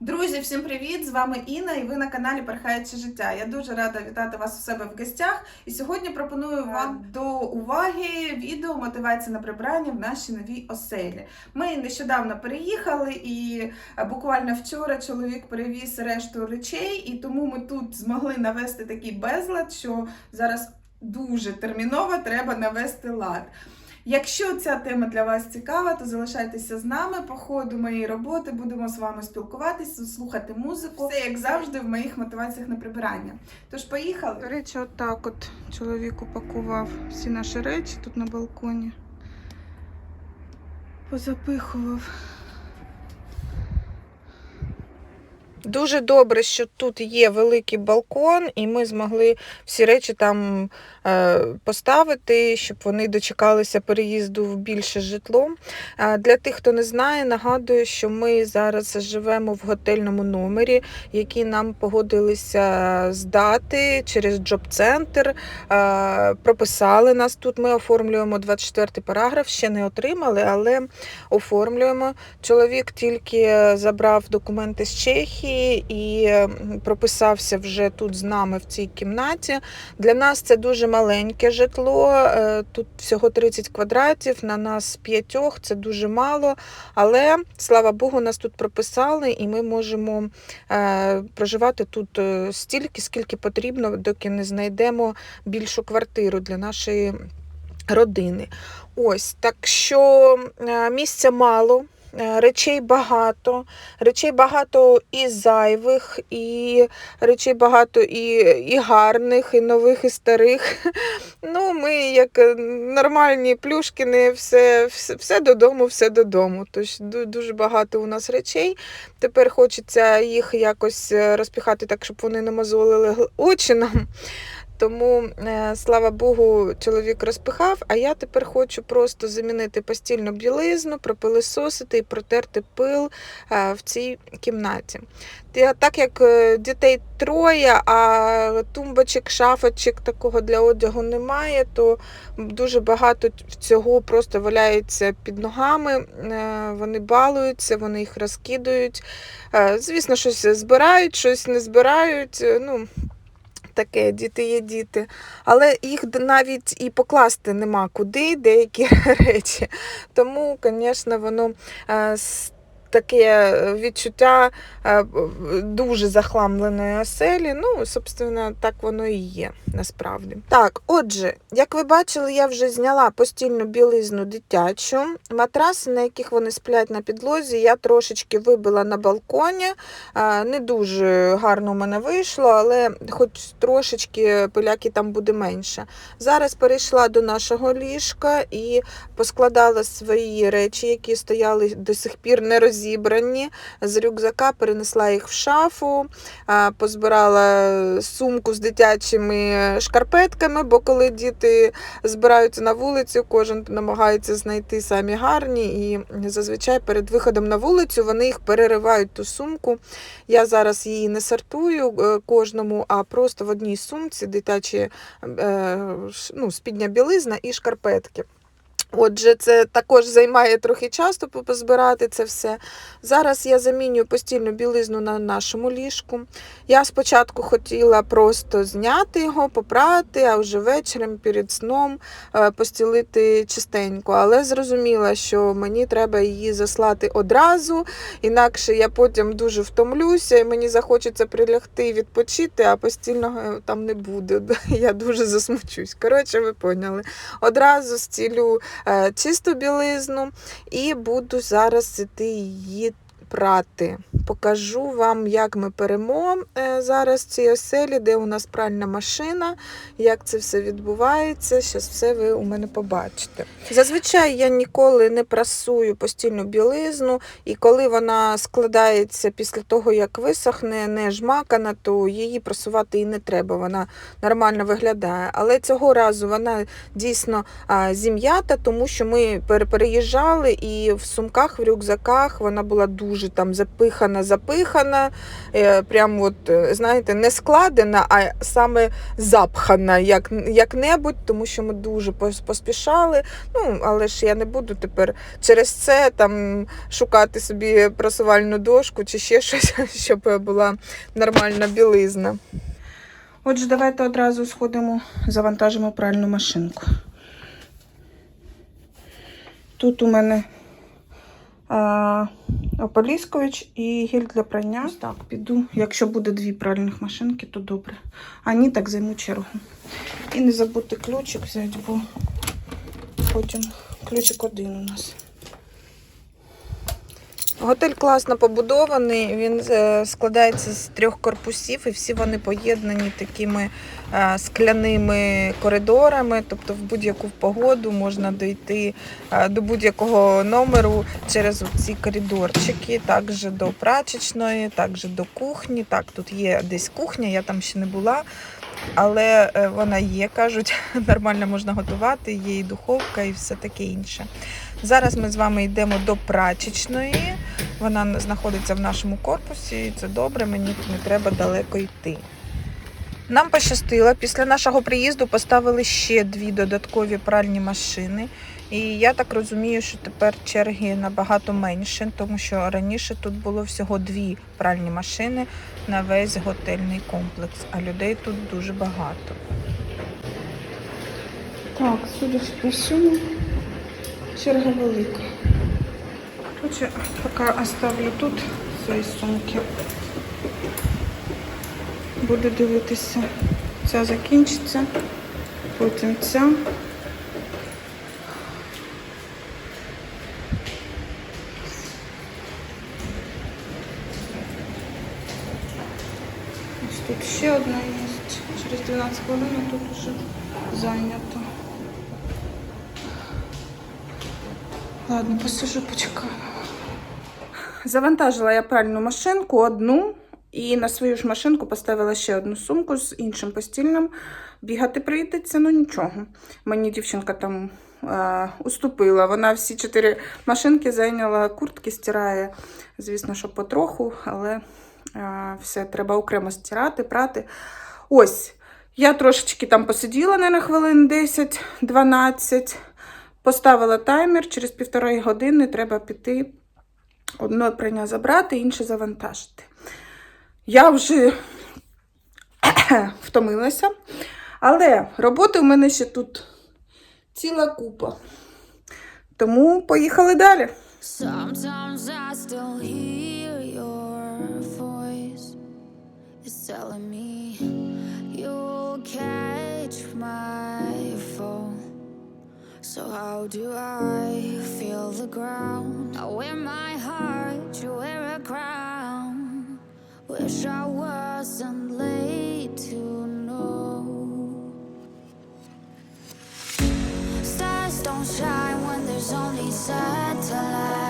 Друзі, всім привіт! З вами Інна і ви на каналі Перхаюче життя. Я дуже рада вітати вас у себе в гостях. І сьогодні пропоную вам до уваги відео мотивація на прибирання в нашій новій оселі. Ми нещодавно переїхали, і е, буквально вчора чоловік перевіз решту речей, і тому ми тут змогли навести такий безлад, що зараз дуже терміново треба навести лад. Якщо ця тема для вас цікава, то залишайтеся з нами по ходу моєї роботи. Будемо з вами спілкуватися, слухати музику. Все як завжди в моїх мотиваціях на прибирання. Тож поїхали. До речі, отак от чоловік упакував всі наші речі тут на балконі. Позапихував. Дуже добре, що тут є великий балкон, і ми змогли всі речі там е, поставити, щоб вони дочекалися переїзду в більше житло. Е, Для тих, хто не знає, нагадую, що ми зараз живемо в готельному номері, який нам погодилися здати через джоб-центр. Е, Прописали нас тут. Ми оформлюємо 24 параграф, ще не отримали, але оформлюємо. Чоловік тільки забрав документи з Чехії і прописався вже тут з нами в цій кімнаті. Для нас це дуже маленьке житло. е, Тут всього 30 квадратів, на нас п'ятьох, це дуже мало. Але слава Богу, нас тут прописали, і ми можемо е, проживати тут е, стільки, скільки потрібно, доки не знайдемо більшу квартиру для нашої родини. Ось так що місця мало. Е, Речей багато, речей багато і зайвих, і речей багато і, і гарних, і нових, і старих. Ну, ми, як е, нормальні плюшкіни, все, все, все додому, все додому. Тож дуже багато у нас речей. Тепер хочеться їх якось е, розпіхати так, щоб вони не мозолили очі нам. Тому, е, слава Богу, чоловік розпихав, а я тепер хочу просто замінити постільну білизну, пропилисосити і протерти пил е, в цій кімнаті. Так як е, дітей троє, а тумбочок, шафочок такого для одягу немає, то дуже багато цього просто валяється під ногами. Вони балуються, вони їх розкидують. Е, Звісно, щось збирають, щось не збирають. Ну, таке, діти є діти. Але їх навіть і покласти нема куди деякі речі. Тому, звісно, воно е, таке відчуття е, дуже захламленої оселі. Ну, собственно, так воно і є насправді. Так, отже, як ви бачили, я вже зняла постільну білизну дитячу. Матраси, на яких вони сплять на підлозі, я трошечки вибила на балконі. Е, Не дуже гарно у мене вийшло, але хоч трошечки пиляки там буде менше. Зараз перейшла до нашого ліжка і поскладала свої речі, які стояли до сих пір не розібрані. З рюкзака перенесла їх в шафу, позбирала сумку з дитячими шкарпетками, бо коли діти збираються на вулицю, кожен намагається знайти самі гарні, і зазвичай перед виходом на вулицю вони їх переривають ту сумку. Я зараз її не сортую е, кожному, а просто в одній сумці дитячі е, ну, спідня білизна і шкарпетки. Отже, це також займає трохи часу позбирати це все. Зараз я замінюю постільну білизну на нашому ліжку. Я спочатку хотіла просто зняти його, попрати, а вже вечором перед сном е, постілити чистенько. Але зрозуміла, що мені треба її заслати одразу, інакше я потім дуже втомлюся і мені захочеться прилягти і відпочити, а постільного е, там не буде. Я дуже засмучусь. Коротше, ви поняли. Одразу стілю чисту білизну і буду зараз іти її прати. Покажу вам, як ми перемо е, зараз в цій оселі, де у нас пральна машина, як це все відбувається. Зараз все ви у мене побачите. Зазвичай я ніколи не прасую постільну білизну, і коли вона складається після того, як висохне, не жмакана, то її прасувати і не треба. Вона нормально виглядає. Але цього разу вона дійсно зім'ята, тому що ми пере- переїжджали і в сумках, в рюкзаках вона була дуже дуже там запихана, запихана, е, прям от, е, знаєте, не складена, а саме запхана як, як-небудь, тому що ми дуже поспішали. Ну, але ж я не буду тепер через це там шукати собі просувальну дошку чи ще щось, щоб була нормальна білизна. Отже, давайте одразу сходимо, завантажимо пральну машинку. Тут у мене а, ополіскович і гель для прання. Ось так, піду. Якщо буде дві пральних машинки, то добре. А ні, так займу чергу. І не забути ключик взяти, бо потім ключик один у нас. Готель класно побудований. Він е, складається з трьох корпусів, і всі вони поєднані такими е, скляними коридорами. Тобто, в будь-яку погоду можна дійти е, до будь-якого номеру через ці коридорчики, також до прачечної, також до кухні. Так, тут є десь кухня, я там ще не була. Але вона є, кажуть, нормально можна готувати, є і духовка, і все таке інше. Зараз ми з вами йдемо до прачечної. Вона знаходиться в нашому корпусі, і це добре, мені не треба далеко йти. Нам пощастило, після нашого приїзду поставили ще дві додаткові пральні машини. І я так розумію, що тепер черги набагато менше, тому що раніше тут було всього дві пральні машини на весь готельний комплекс, а людей тут дуже багато. Так, судячи по всьому, черга велика. Короче, поки оставлю тут свої сумки. Буду дивитися. Ця закінчиться, потім ця. Ось тут ще одна є. Через 12 хвилин тут уже зайнято. Ладно, посижу, почекаю. Завантажила я пральну машинку одну. І на свою ж машинку поставила ще одну сумку з іншим постільним. Бігати прийдеться, ну нічого. Мені дівчинка там е, уступила. Вона всі чотири машинки зайняла, куртки стирає, звісно, що потроху, але е, все треба окремо стирати, прати. Ось, я трошечки там посиділа, не на хвилин 10-12. Поставила таймер, через півтори години треба піти одне прання забрати, інше завантажити. Я вже втомилася, але роботи у мене ще тут ціла купа. Тому поїхали далі. Sometimes I still hear your voice. It's telling me you'll catch my. So how do I feel the ground? I wear my heart, you wear a crown. Wish I wasn't late to know. Stars don't shine when there's only satellites.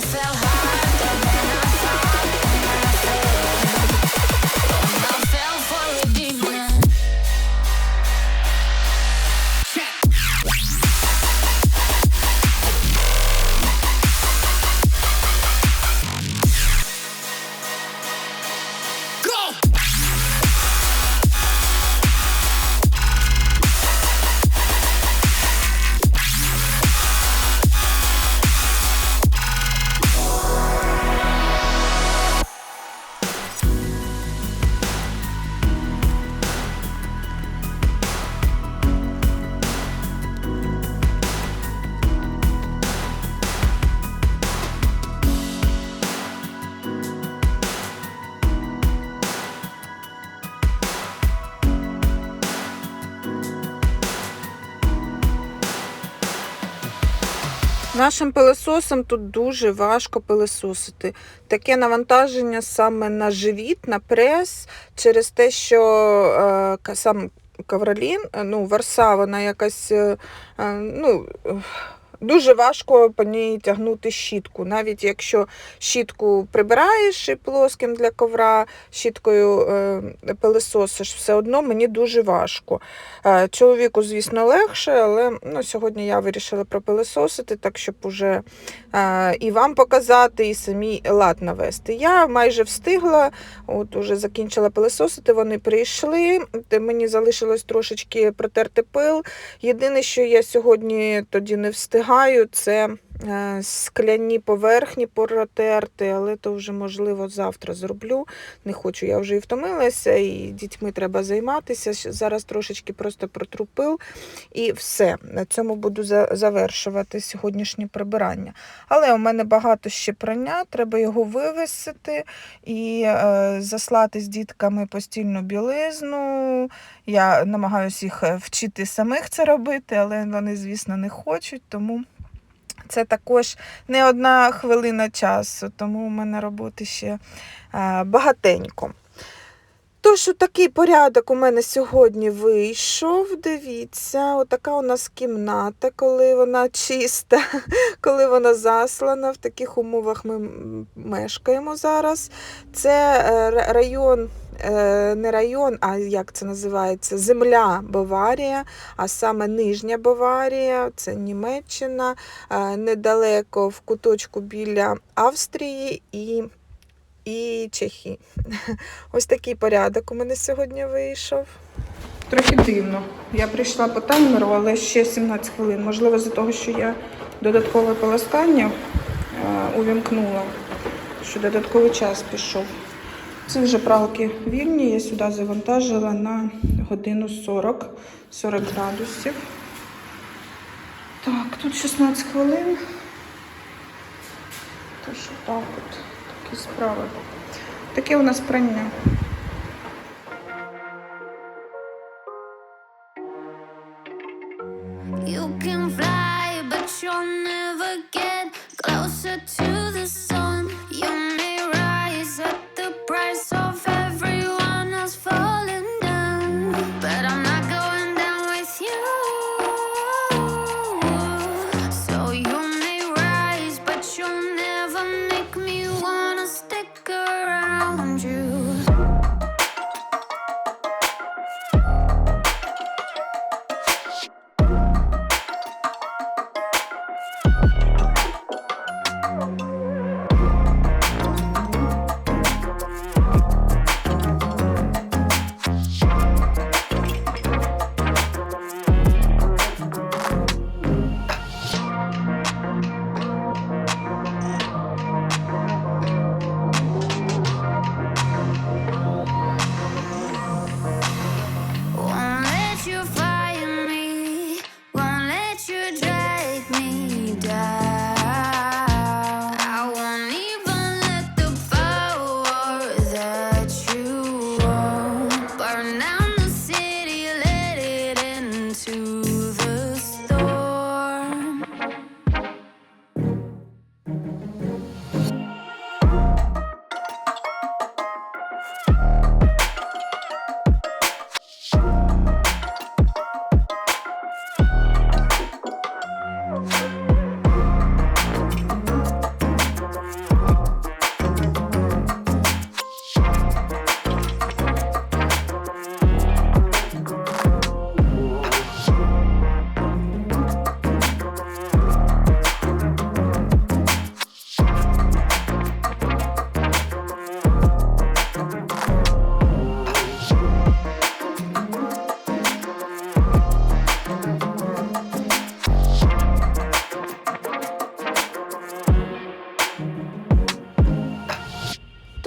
don't high. Нашим пилососом тут дуже важко пилососити. Таке навантаження саме на живіт, на прес, через те, що е, сам Кавролін, е, ну, Варса, вона якась е, е, ну, дуже важко по ній тягнути щітку. Навіть якщо щітку прибираєш і плоским для ковра, щіткою е, пилисосиш, все одно мені дуже важко. Е, Чоловіку, звісно, легше, але ну, сьогодні я вирішила пропилисосити, так щоб уже і вам показати, і самі лад навести. Я майже встигла, от уже закінчила пилососити, вони прийшли. Мені залишилось трошечки протерти пил. Єдине, що я сьогодні тоді не встигаю, це скляні поверхні протерти, але то вже можливо завтра зроблю. Не хочу, я вже і втомилася, і дітьми треба займатися. Зараз трошечки просто протру пил і все. На цьому буду завершувати сьогоднішнє прибирання. Але у мене багато ще прання, треба його вивісити і е, заслати з дітками постільну білизну. Я намагаюся їх е, вчити самих це робити, але вони, звісно, не хочуть, тому. Це також не одна хвилина часу, тому у мене роботи ще е, багатенько. Тож, такий порядок у мене сьогодні вийшов. Дивіться, отака у нас кімната, коли вона чиста, коли вона заслана. В таких умовах ми мешкаємо зараз. Це е, район, е, не район, а як це називається? Земля Баварія, а саме Нижня Баварія, це Німеччина, е, недалеко в куточку біля Австрії і, і Чехії. Ось такий порядок у мене сьогодні вийшов. Трохи дивно. Я прийшла по таймеру, але ще 17 хвилин. Можливо, за того, що я додаткове полоскання е, увімкнула, що додатковий час пішов. Це вже пралки вільні. Я сюди завантажила на годину 40, 40 градусів. Так, тут 16 хвилин. Тож так от, такі справи. Таке у нас прання.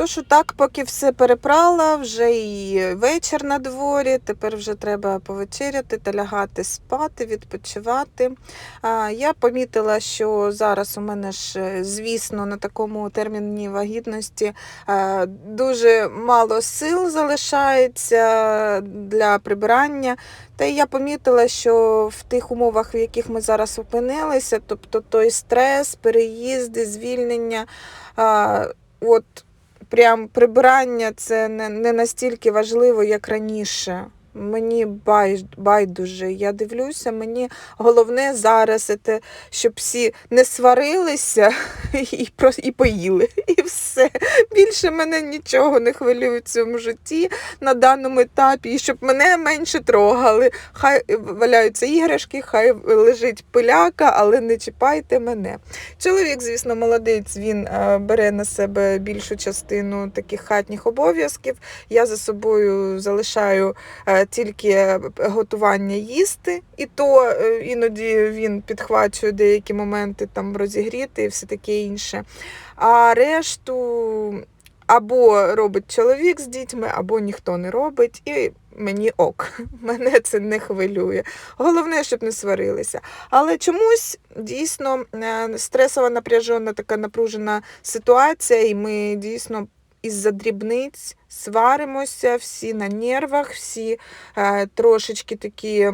То що так, поки все перепрала, вже і вечір на дворі, тепер вже треба повечеряти та лягати спати, відпочивати. Я помітила, що зараз у мене ж, е, звісно, на такому терміні вагітності е, дуже мало сил залишається для прибирання. Та я помітила, що в тих умовах, в яких ми зараз опинилися, тобто той стрес, переїзди, звільнення, от прям прибирання це не, не настільки важливо, як раніше. Мені байдуже. Я дивлюся, мені головне зараз це щоб всі не сварилися і, і поїли. І все. Більше мене нічого не хвилює в цьому житті на даному етапі, і щоб мене менше трогали. Хай валяються іграшки, хай лежить пиляка, але не чіпайте мене. Чоловік, звісно, молодець, він е, бере на себе більшу частину таких хатніх обов'язків. Я за собою залишаю е, тільки готування їсти, і то е, іноді він підхвачує деякі моменти там розігріти і все таке інше. А решту або робить чоловік з дітьми, або ніхто не робить. І мені ок, мене це не хвилює. Головне, щоб не сварилися. Але чомусь дійсно е, стресова напряжена така напружена ситуація, і ми дійсно із-за дрібниць сваримося, всі на нервах, всі е, трошечки такі.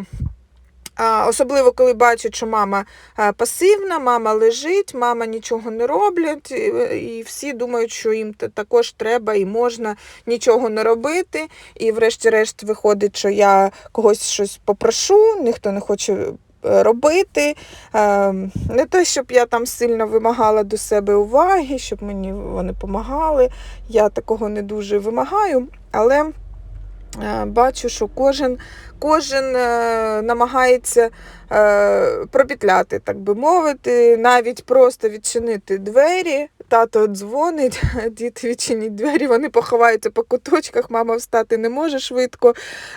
Особливо, коли бачать, що мама е, пасивна, мама лежить, мама нічого не роблять, і, всі думають, що їм також треба і можна нічого не робити. І врешті-решт виходить, що я когось щось попрошу, ніхто не хоче робити. Е, Не те, щоб я там сильно вимагала до себе уваги, щоб мені вони допомагали. Я такого не дуже вимагаю, але бачу, що кожен, кожен е, намагається е, пропітляти, так би мовити, навіть просто відчинити двері. Тато дзвонить, діти відчинять двері, вони поховаються по куточках, мама встати не може швидко.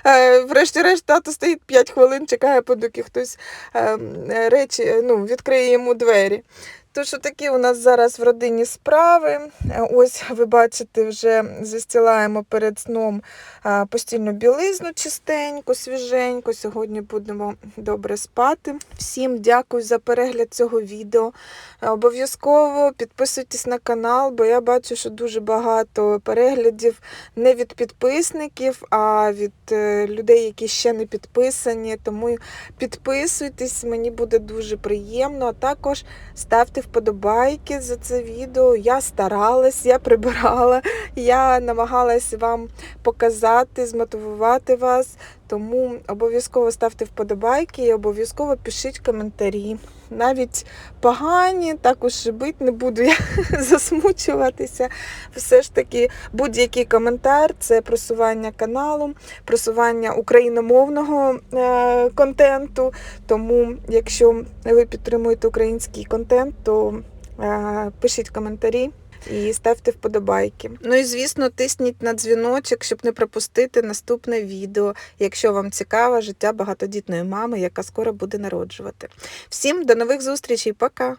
Е, врешті-решт, тато стоїть 5 хвилин, чекає, поки хтось е, е, речі, е, ну, відкриє йому двері. Тож такі у нас зараз в родині справи. Ось ви бачите, вже застілаємо перед сном постільну білизну чистеньку, свіженьку. Сьогодні будемо добре спати. Всім дякую за перегляд цього відео. Обов'язково підписуйтесь на канал, бо я бачу, що дуже багато переглядів не від підписників, а від е, людей, які ще не підписані. Тому підписуйтесь, мені буде дуже приємно. А також ставте вподобайки за це відео. Я старалась, я прибирала, я намагалась вам показати, змотивувати вас. Тому обов'язково ставте вподобайки і обов'язково пишіть коментарі. Навіть погані, також бить не буду я засмучуватися. Все ж таки, будь-який коментар це просування каналу, просування україномовного е, контенту. Тому, якщо ви підтримуєте український контент, то е, пишіть коментарі. І ставте вподобайки. Ну і звісно, тисніть на дзвіночок, щоб не пропустити наступне відео, якщо вам цікаве життя багатодітної мами, яка скоро буде народжувати. Всім до нових зустрічей, пока!